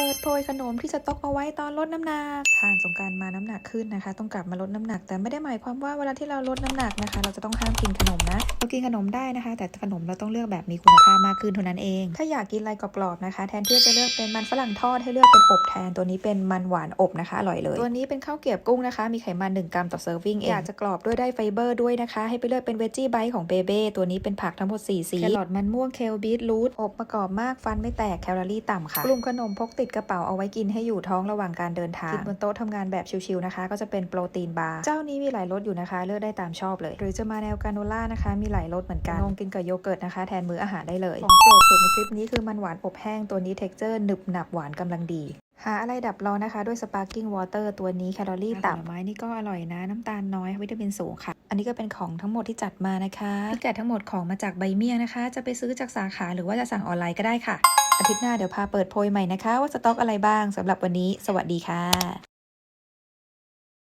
เปิดโพยขนมที่สต็อกเอาไว้ตอนลดน้ำหนักผ่านสงการมาน้ำหนักขึ้นนะคะ ต้องกลับมาลดน้ำหนัก แต่ไม่ได้หมายความว่าเวลาที่เราลดน้ำหนักนะคะ เราจะต้องห้ามกินขนมนะเรากินขนมได้นะคะ แต่ขนมเราต้องเลือกแบบมีคุณภาพมากขึ้นเท่านั้นเอง ถ้าอยากกินอะไรกรอบๆนะคะ แทนที่จะเลือกเป็นมันฝรั่งทอดให้เลือกเป็นอบแทนตัวนี้เป็นมันหวานอบนะคะอร่อยเลย ตัวนี้เป็นข้าวเกรียบกุ้งนะคะ มีไขมัน1กรัมต่อเซิร์ฟวิ่งเองอยากจะกรอบด้วยได้ไฟเบอร์ด้วยนะคะ ให้ไปเลือกเป็นเวจี้ไบต์ของเบเบ้ตัวนี้เป็นผักทั้งหมด4สีแครอทมันม่วงเคลบีทรูทอบมากอบมากฟันไม่แตกแคลอรี่ต่ำค่ะกลุ่มขนมพกติดกระเป๋าเอาไว้กินให้อยู่ท้องระหว่างการเดินทางกินบนโต๊ะทำงานแบบชิวๆนะคะ ก็จะเป็นโปรตีนบาร์เจ้านี้มีหลายรสอยู่นะคะ เลือกได้ตามชอบเลย หรือจะมาแนวกราโนล่านะคะ มีหลายรสเหมือนกันนมกินกับโยเกิร์ตนะคะ แทนมื้ออาหารได้เลยของโปรดสุดในคลิปนี้คือมันหวานอบแห้งตัวนี้เท็กเจอร์หนึบหนับหวานกำลังดีหาอะไรดับร้อนนะคะ ด้วยสปาร์กิ้งวอเตอร์ตัวนี้แคลอรี่ต่ำผลไม้นี่ก็อร่อยนะ น้ำตาลน้อยวิตามินสูงค่ะ อันนี้ก็เป็นของทั้งหมดที่จัดมานะคะพิกัดทั้งหมดของมาจากใบเมี่ยงนะคะ จะไปซื้อจากสาขาหรือว่าจะสั่งออนไลน์ก็ได้ค่ะ อาทิตย์หน้าเดี๋ยวพาเปิดโพยใหม่นะคะ ว่าสต็อกอะไรบ้างสำหรับวันนี้ สวัสดีค่ะ